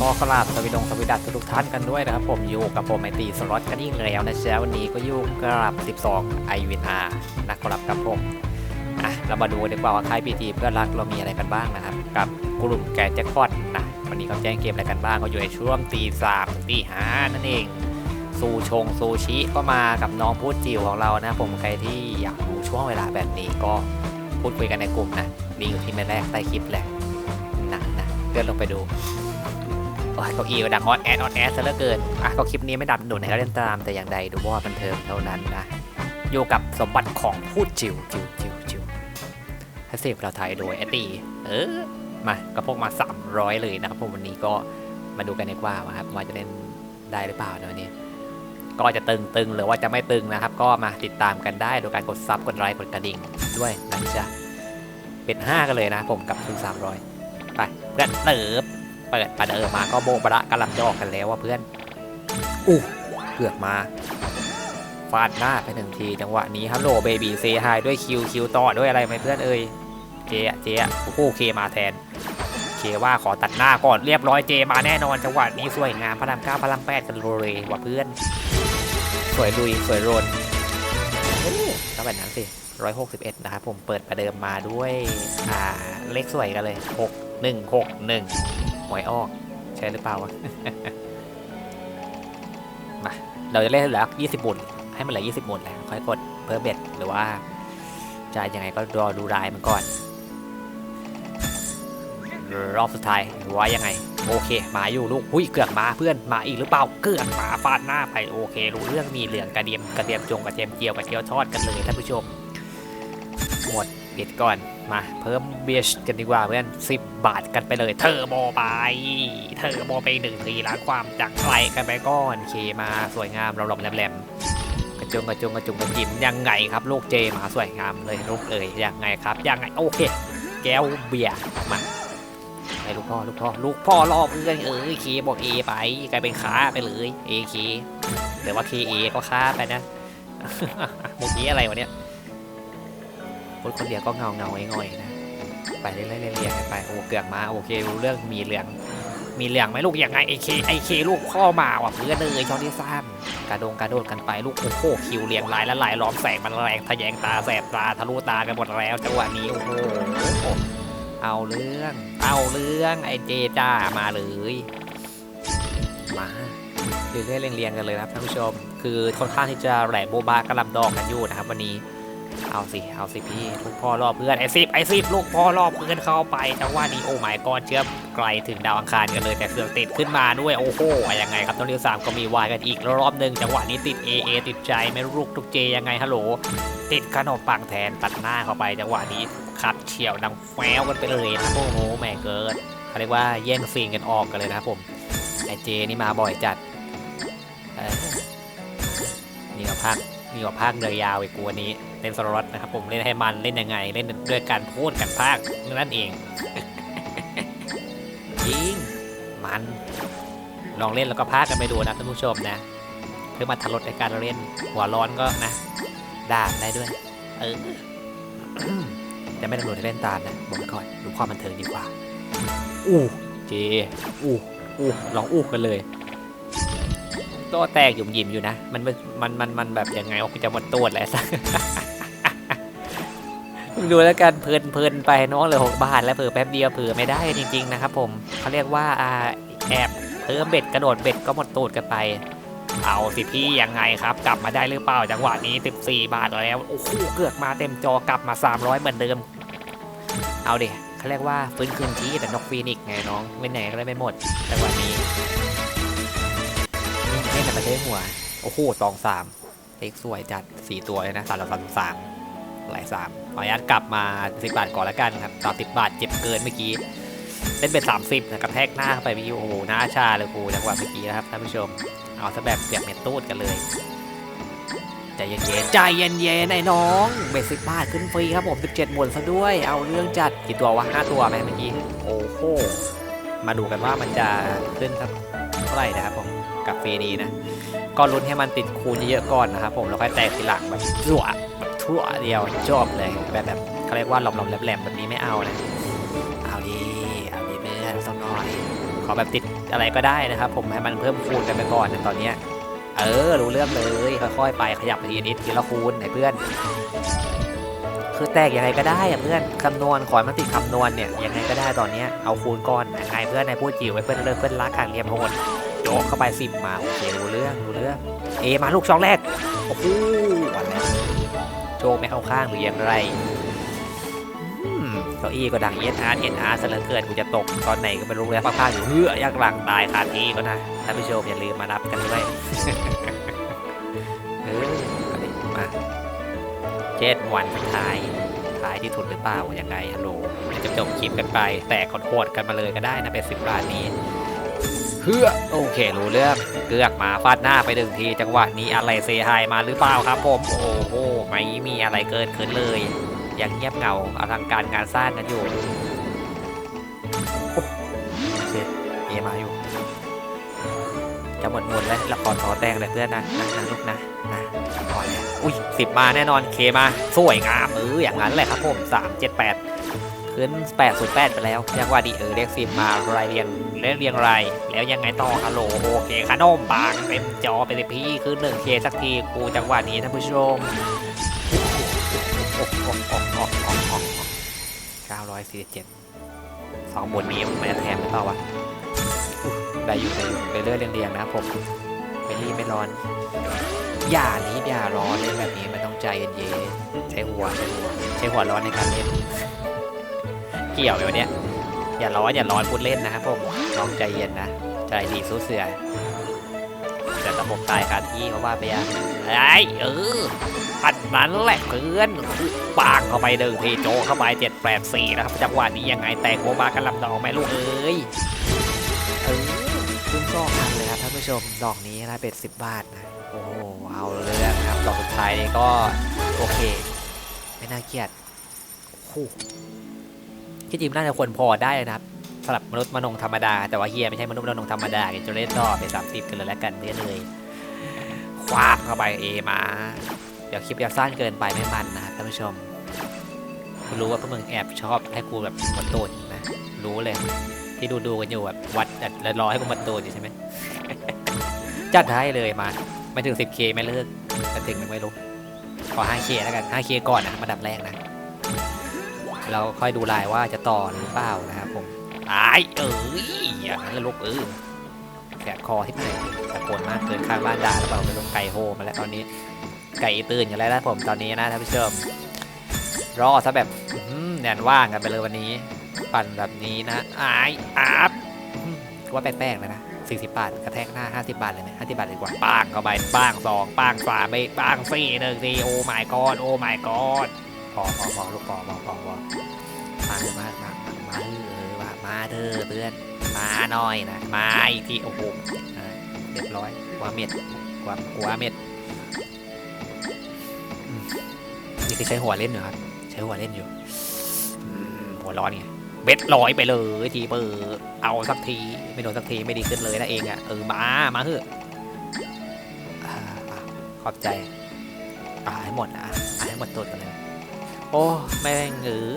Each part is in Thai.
ก็กราบสวัสดีสวัสดีทุกท่านกันด้วยนะครับ ผมอยู่กับผมไอตีสล็อตกันอีกแล้วนะจ๊ะวันนี้ก็อยู่กับ 12 i v n r นะครับกับผมอะเรามาดูดีกว่าว่าค่ายพีทีเพื่อนรักเรามีอะไรกันบ้างนะครับ กับกลุ่มแกแจ็คพอตนะวันนี้เขาแจ้งเกมอะไรกันบ้างก็อยู่ในช่วงตีสามตีห้านั่นเองซูชงซูชิก็มากับน้องพูดจิ๋วของเรานะผมใครที่อยากดูช่วงเวลาแบบนี้ก็พูดคุยกันในกลุ่มนะลิงก์อยู่ที่แม่แรกใต้คลิปแหละนะนะเลื่อนลงไปดู โอ้ยเก้าอี้ก็ดังออดแอดออดแอดซะเหลือเกิน อะก็คลิปนี้ไม่ดับหนุนให้เราเล่นตามแต่อย่างใดดูว่าบันเทิงเท่านั้นนะ อยู่กับสมบัติของพูดจิ๋วจิ๋วจิ๋วจิ๋วให้เสพเราไทยโดยแอดดี้เออ มากระพกมา 300 เลยนะครับผมวันนี้ก็มาดูกันดีกว่าครับว่าจะเล่นได้หรือเปล่าในวันนี้ ก็จะตึงตึงหรือว่าจะไม่ตึงนะครับ ก็มาติดตามกันได้โดยการกดซับกดไลค์กดกระดิ่งด้วยนะจ๊ะเป็น 5 กันเลยนะผมกับทุน300 ไปเพื่อนเติบ เปิดประเดิมมาก็โบะบะระกำลังจะออกกันแล้วว่าเพื่อนอู้เกือบมาฟาดหน้าไปหนึ่งทีจังหวะนี้ฮัลโหลเบบีเซฮายด้วยคิวคิวต่อด้วยอะไรไหมเพื่อนเอ่ยเจอะเจอะโอ้โหเคมาแทนเคว่าขอตัดหน้าก่อนเรียบร้อยเจมาแน่นอนจังหวะนี้สวยงามพลังเก้าพลังแปดกันเลยว่ะเพื่อน สวยลุยสวยโรนเอ้ยก็แบบนั้นสิร้อยหกสิบเอ็ดนะครับผมเปิดประเดิมมาด้วยอ่าเลขสวยกันเลยหกหนึ่งหกหนึ่งห วยออก ใช่หรือเปล่าวะมาเราจะเล่นเหลือ20บุญให้มันเหลือ20บุญแล้วค่อยกดเพิ่มเบ็ดหรือว่าจะยังไงก็รอดูรายมันก่อน รอบสุดท้ายว่ายังไง โอเค มาอยู่ลูกหุ้ยเกือกมาเพื่อนมาอีกหรือเปล่าเกือกมาฟาดหน้าไปโอเค รู้เรื่องมีเหลืองกระเทียมกระเทียมจงกระเทียมเจียวกระเทียมทอดกันเลยท่านผู้ชมหมด เบ็ดก่อนมาเพิ่มเบียชกันดีกว่าเพื่อน10บาทกันไปเลยเทอร์โบไปเทอร์โบไปหนึ่งทีล้างความจากไกลกันไปก่อนเคมาสวยงามเราหลบแหลมกระจงกระจงกระจุงกระจิมยังไงครับลูกเจมาสวยงามเลยลูกเอ๋ยยังไงครับยังไงโอเค แก้วเบียร์มาไปลูกพ่อลูกพ่อลูกพ่อรอบเพื่อนเอ้ยเคบอกเอไปกลายเป็นค้าไปเลยเอเคหรือว่าเคเอก็ค้าไปนะมุกนี้อะไรวะเนี่ย พูดคนเดียวก็เงาเงาๆง่อยๆนะ ไปเรื่อยๆเรียๆกันไป โอ้เกือกมา โอเครู้เรื่องมีเหลือง มีเหลืองไหมลูกยังไงไอเคไอเคลูกพ่อมาว่ะเพื่อนเลยช่องที่สามกระโดงกระโดดกันไปลูกโอ้โหคิวเรียงลายและลายล้อมแสงมันแรงทะแยงตาแสบตาทะลุตากันหมดแล้วจังหวะนี้โอ้โหเอาเรื่อง เอาเรื่องไอเจจ้ามาเลยมาเรื่อยๆเรียงๆกันเลยนะครับท่านผู้ชม คือค่อนข้างที่จะแหลกโบบากระลำดอกกันอยู่นะครับวันนี้ เอาสิ เอาสิพี่ลูกพ่อรอบเพื่อนไอซิบไอซิบลูกพ่อรอบเพื่อนเข้าไปจังหวะนี้โอ้หมายกอนเชื่อมไกลถึงดาวอังคารกันเลยแต่เครื่องติดขึ้นมาด้วยโอ้โหอะยังไงครับต้องเรียวสามก็มีวายกันอีกรอบหนึ่งจังหวะนี้ติด AA ติดใจไม่รู้ลูกทุกเจยังไงฮัลโหลติดขนมปังแทนตัดหน้าเข้าไปจังหวะนี้ขับเฉียวดังแฟวกันไปเลยนะโอ้โหแม่เกิดเขาเรียกว่าแย่งซีนกันออกกันเลยนะครับผมไอเจนี่มาบ่อยจัดนี่ก็พัก นี่ก็พักเลยยาวอีกกว่านี้เล่นสล็อตนะครับผมเล่นให้มันเล่นยังไง เล่นด้วยการพูดกันภาคนั่นเองยิงมันลองเล่นแล้วก็พากันไปดูนะท่านผู้ชมนะ เพื่อมาทะลดในการเล่นหัวร้อนก็นะด่าได้ด้วย เออแต่ไม่ตำรวจเล่นตามนะบอกก่อนดูความบันเทิงดีกว่า อู้เจอู้อู้ลองอู้กันเลย ตัวแตกหยุ่มหยิมอยู่นะ มันมันมันมันแบบยังไงว่าจะหมดตัวแหละสักดูแล้วกันเพลินเพลินไปน้องเลยหกบาทแล้วเผื่อแป๊บเดียวเผื่อไม่ได้จริง ๆ นะครับผมเขาเรียกว่าแอบเพิ่มเบ็ดกระโดดเบ็ดก็หมดตูดกันไป เอาสิพี่ยังไงครับ กลับมาได้หรือเปล่าจังหวะนี้ 14 บาทแล้วโอ้โหเกือกมาเต็มจอกลับมา 300 เหมือนเดิม เอาดิเขาเรียกว่าฟื้นคืนชีพแต่นกฟีนิกซ์ไงน้องไม่ไหนก็ได้ไม่หมดจังหวะนี้ นี่เล่นแต่มาได้หัว โอ้โหตองสามเลขสวยจัดสี่ตัวเลยนะสามสามสามหลายสามขออนุญาตกลับมาสิบบาทก่อนและกันครับต่อสิบบาทเจ็บเกินเมื่อกี้เล่นเป็น30นะกระแทกหน้าเข้าไปเมื่อกี้โอ้โหหน้าชาเลยกูจังหวะเมื่อกี้นะครับท่านผู้ชม เอาซะแบบเปียกเม็ดตูดกันเลยใจเย็นๆใจเย็นๆไอ้น้องเบสิบบาทขึ้นฟรีครับผม17หมวนซะด้วย เอาเรื่องจัดกี่ตัววะ5ตัวไหมเมื่อกี้โอ้โหมาดูกันว่ามันจะขึ้นสักเท่าไหร่นะครับผม กับฟรีนีนะ ก็ลุ้นให้มันติดคูณเยอะๆก่อนนะครับผมแล้วค่อยแตกทีหลังแบบทั่วแบบทั่วเดียวชอบเลยแบบแบบเขาเรียกว่าหลอมๆแหลมๆแบบนี้ไม่เอานะเอาดีเอาดีเพื่อนสักหน่อยขอแบบติดอะไรก็ได้นะครับ ผมให้มันเพิ่มคูณกันไปก่อนในตอนเนี้เออรู้เรื่องเลยค่อยๆไปขยับไปทีนิดทีละคูณไอ้เพื่อนคือแตกยังไงก็ได้เพื่อนคำนวณขอให้มันติดคำนวณเนี่ยยังไงก็ได้ตอนเนี้เอาคูณก่อนยังไงเพื่อนในพูดจิ๋วไว้เพื่อนเลิกเพื่อนรักขังเรียมโหด โยกเข้าไปสิบมาโอเครู้เรื่องรู้เรื่องเอมาลูกช่องแรกโอ้โหวันนี้โชคไม่เข้าข้างหรือยังไรอืมเก้าอี้ก็ดังเอสอาร์เอสอาร์เหลือเกินกูจะตกตอนไหนก็ไม่รู้แล้วข้างๆอยู่เฮ้อยากหลังตายคาที่ก็นะท่านผู้ชมอย่าลืมมานับกันด้วยเอออาดิมาเจ็ดวันสุดท้ายท้ายที่ทุนหรือเปล่ายังไงฮัลโหลจะจบคลิปกันไป แต่ขดโคตรกันมาเลยก็ได้นะเป็นสิบบาทนี้ เพื่อโอเครู้เรื่องเกือกมาฟาดหน้าไปหนึ่งที จังหวะนี้อะไรเซฮายมาหรือเปล่าครับ ผม โอ้โหไม่มีอะไรเกินขึ้นเลย ยังเงียบเหงาอาลังการงานสร้างกันอยู่เช็ดเอมาอยู่ จะหมดหมดแล้วละครทอแตงเลยเพื่อนนะนะนะลูกนะนะก่อนเลยอุ้ยสิบมาแน่นอนเคมาสวยงามเอออย่างนั้นแหละครับผมสามเจ็ดแปด ขึ้น8 0 8 ไปแล้วยังว่าดีเออเรียกซิมมารายเรียงเรียกเรียงรายแล้วยังไงต่อฮัลโหลโอเคขนมบางเต็มจอไปเลยพี่คือหนึ่งเคสักทีกูจังหวะนี้ท่านผู้ชมเก้าร้อยสี่สิบเจ็ดสองบนนี้มันจะแถมหรือเปล่าวะได้อยู่ได้อยู่ไปเรื่อยเรียงๆนะผมไม่รีบไม่ร้อน อย่ารีบอย่าร้อนเล่นแบบนี้มันต้องใจเย็นๆใช้หัวใช้หัวใช้หัวร้อนในการเล่น เกี่ยวอยู่เนี่ยอย่าร้อนอย่าร้อนพูดเล่นนะครับผมลองใจเย็นนะใจดีสู้เสือแต่ระบบตายคาที่เพราะว่าไปยังไอ้เอออันนั้นแหละเพื่อนปางเข้าไปเดินทีโจเข้าไปเจ็ดแปดสี่นะครับจังหวะนี้ยังไงแตกโบบากันลำดอกไหมลูกเอ้ยเออขึ้นซอกอันเลยครับท่านผู้ชมดอกนี้นะเป็ดสิบบาทนะโอ้โหเอาเรื่องครับดอกสุดท้ายนี่ก็โอเค ไม่น่าเกลียดโอ้ ที่จริงน่าจะควรพอได้นะครับสำหรับมนุษย์มนงธรรมดา แต่ว่าเฮียไม่ใช่มนุษย์มนงธรรมดาเดี๋ยวจะเล่นต่อไปสามสิบกันเลยแล้วกันเรื่อยเลยคว้าเข้าไปเอมา เดี๋ยวคลิปจะสั้นเกินไปไม่มันนะครับท่านผู้ชมรู้ว่าพวกมึงแอบชอบให้กูแบบมาตูนนะ รู้เลย ที่ดูดูกันอยู่แบบวัดแล้วรอให้กูมาตูนอยู่ใช่ไหมจัดให้เลยมา ไม่ถึง 10k ไม่เลิกจะถึงไม่รู้ขอ 5k แล้วกัน 5k ก่อนนะมาดับแรกนะ เราค่อยดูลายว่าจะต่อหรือเปล่านะครับผมตายเอ้ยอย่างนั้นละลูกเออแขกคอที่ไหนตะโกนมากเกินข้างบ้านด่าหรือเปล่าไม่รู้ไก่โฮมาแล้วตอนนี้ ไก่ตื่นอยู่แล้วนะผมตอนนี้นะท่านผู้ชมรอซะแบบอื้อหือแนนว่างกันไปเลยวันนี้ ปั่นแบบนี้นะอายอาบว่าแป้งๆเลยนะ40 บาท กระแทกหน้า 50 บาทเลยไหม50 บาทเลยดีกว่าป้างเข้าไปป้างสองป้างสามไปป้างสี่หนึ่งทีโอ้ my god โอ้ my god พอพอพอลูกพอพอพอพอมาเถอะมามามามาเถอะมามาเถอะเพื่อนมาหน่อยนะมาอีกทีโอ้โหเรียบร้อยกว่าเม็ดกว่ากว่าเม็ดนี่คือใช้หัวเล่นเหรอครับใช้หัวเล่นอยู่หัวร้อนไงเบ็ดลอยไปเลยทีเบอร์เอาสักทีไม่โดนสักทีไม่ดีขึ้นเลยนะเองอะเออมามาเถอะขอบใจอ่าให้หมดนะอะให้หมดตัวกันเลย โอ้แม่งเออ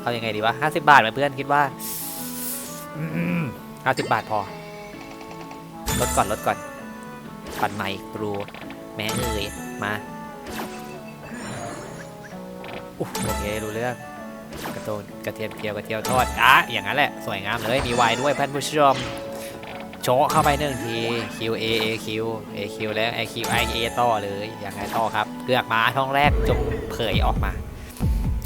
เอาอยังไงดีวะห้าสิบาทไหมเพื่อนคิดว่าห้าสิบบาทพอ ลดก่อนลดก่อนปันใหม่ปรูแม่งเอ่ยมาอโอเครู้เรื่องกระโตนกระเทียมเจียวกระเทียมทอดอะอย่างนั้นแหละ สวยงามเลยมีไวน์ด้วยเพื่อนผู้ชม โชะเข้าไปหนึ่งที Q A A Q A Q แล้ว I Q I A ต่อเลยอย่างไรต่อครับเกือกมาท้องแรกจงเผยออกมา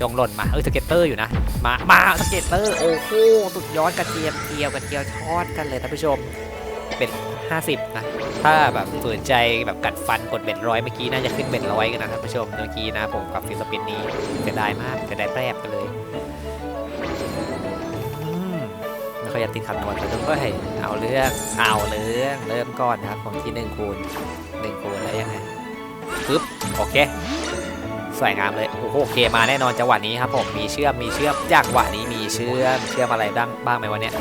จงหล่นมาเออสเก็ตเตอร์อยู่นะมามาสเก็ตเตอร์โอ้โหสุดยอดกระเทียมเจียวกระเทียมทอดกันเลยท่านผู้ชมเป็น 50 นะ ถ้าแบบสนใจแบบกัดฟันกดเบ็ดร้อยเมื่อกี้น่าจะขึ้นเบ็ดร้อยกันนะท่านผู้ชมเมื่อกี้นะผมกับฟิสปินนี้เสียดายมากเสียดายแปรบกันเลย ค่อยจะติดคำนวณไปด้วยเอาเรื่องเอาเรื่องเริ่มก่อนนะครับผมที่1คูณ1คูณแล้วยังไงปึ๊บโอเคสวยงามเลยโอ้โหโอเคมาแน่นอนจังหวะนี้ครับผมมีเชื่อมมีเชื่อมจังหวะนี้มีเชื่อมเชื่อมอะไรบ้างบ้างไหมวันเนี้ย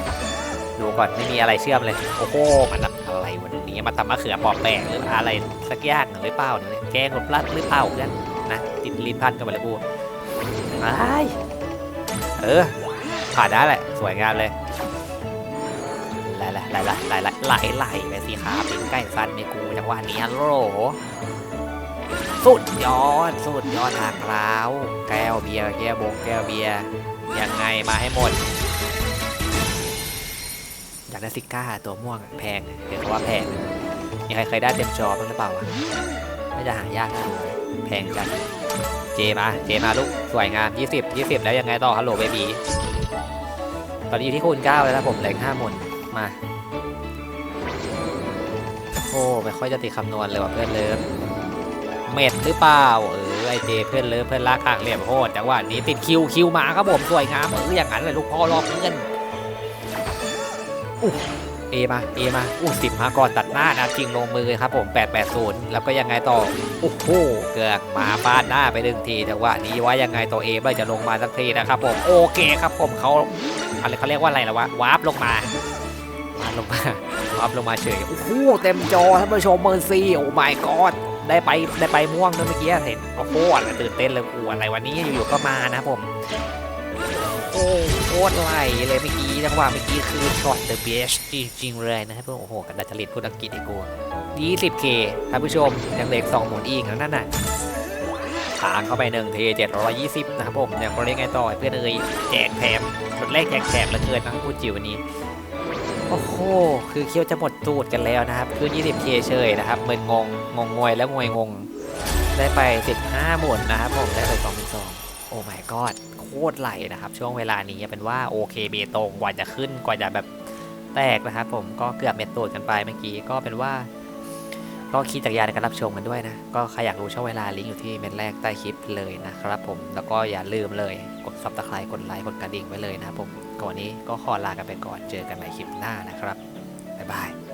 ดูก่อนไม่มีอะไรเชื่อมเลยโอ้โหมันอะไรวันนี้มาทำมะเขือปอแปลงหรืออะไรสักอย่างหรือเปล่าเนี่ยแกงหรือพลัดหรือเปล่าเพื่อนนะติดลิ้นพันกันไปเลยกูไอ้ายเออผ่านได้แหละสวยงามเลย ไหลไหลไหลไหลไหลไหลไหลไปสิครับใกล้ฟันในกูจังหวะนี้ฮัลโหลสุดยอด สุดยอดทางเท้าแก้วเบียร์แก้วบงแก้วเบียร์ยังไงมาให้หมดอยากได้ซิก้าตัวม่วงแพงเดี๋ยวเขาว่าแพงมีใครเคยได้เต็มจอบ้างหรือเปล่าวะน่จะหายากนะแพงจังเจมาเจมาลูกสวยงาม 20 20 แล้วยังไงต่อฮัลโหลเบบีตอนนี้อยู่ที่คูณ9แล้วนะผมเหล็ก5หมุนมา อ้ไม่ค่อยจะติดคำนวณเลยว่ะเพื่อนเลิฟเม็ดหรือเปล่าเออไอเจเพื่อนเลิฟเพื่อนรักขางเหลี่ยมโหดจังหวะนี้ติดคิวคิวมาครับผมสวยงามเอออย่างนั้นเลยลูกพ่อรอบเงินอู้เอมาเอมาอู้สิบมาก่อนตัดหน้านะจริงลงมือครับผม 880 แล้วก็ยังไงต่อโอ้โหเกือกมาฟาดหน้าไปหนึ่งทีจังหวะนี้ว่ายังไงตัวเอไม่จะลงมาสักทีนะครับผมโอเคครับผมเขาอะไรเขาเรียกว่าอะไรแล้ววะวาร์ปลงมา วาร์ปลงมาวาร์ปลงมาเฉยโอ้โหเต็มจอท่านผู้ชมเมอร์ซี่โอ้ my god ได้ไปได้ไปม่วงด้วยเมื่อกี้เห็นโอ้โหอะไรตื่นเต้นเลยกูอะไรวันนี้อยู่ๆก็มานะผมโอ้โคตรไหลเลยเมื่อกี้จังหวะเมื่อกี้คือช็อตเดอะเบสจริงๆเลยนะครับโอ้โหกันดัจจริตพูดอังกฤษอีกกู 20k ท่านผู้ชมยังเหล็ก2หมุนอีกแล้วนั่นน่ะทางเข้าไปหนึ่งเท720นะครับผมเนี่ยเขาเรียกไงต่อเพื่อนเอ่ยแจกแถมรถแรกแจกแถมเหลือเกินนะพูดจิ๋ววันนี้ โอ้โห คือเคี้ยวจะหมดตูดกันแล้วนะครับ คือ 20k เฉยนะครับมึนงง งงงวยแล้วงวยงง ได้ไป 15 หมุนนะครับผม ได้ไป2 2โอ้ my god โคตรไหลนะครับ ช่วงเวลานี้เป็นว่าโอเคเบตงกว่าจะขึ้น กว่าจะแบบแตกนะครับผม ก็เกือบเม็ดตูดกันไปเมื่อกี้ ก็เป็นว่า ก็คิดจากรยานในการรับชมกันด้วยนะ ก็ใครอยากรู้ช่วงเวลาลิงก์อยู่ที่เม็ดแรกใต้คลิปเลยนะครับผม แล้วก็อย่าลืมเลย กดซับสไครต์กดไลค์ กดกระดิ่งไว้เลยนะครับผม ก่อนนี้ก็ขอลากันไปก่อนเจอกันใหม่คลิปหน้านะครับบ๊ายบาย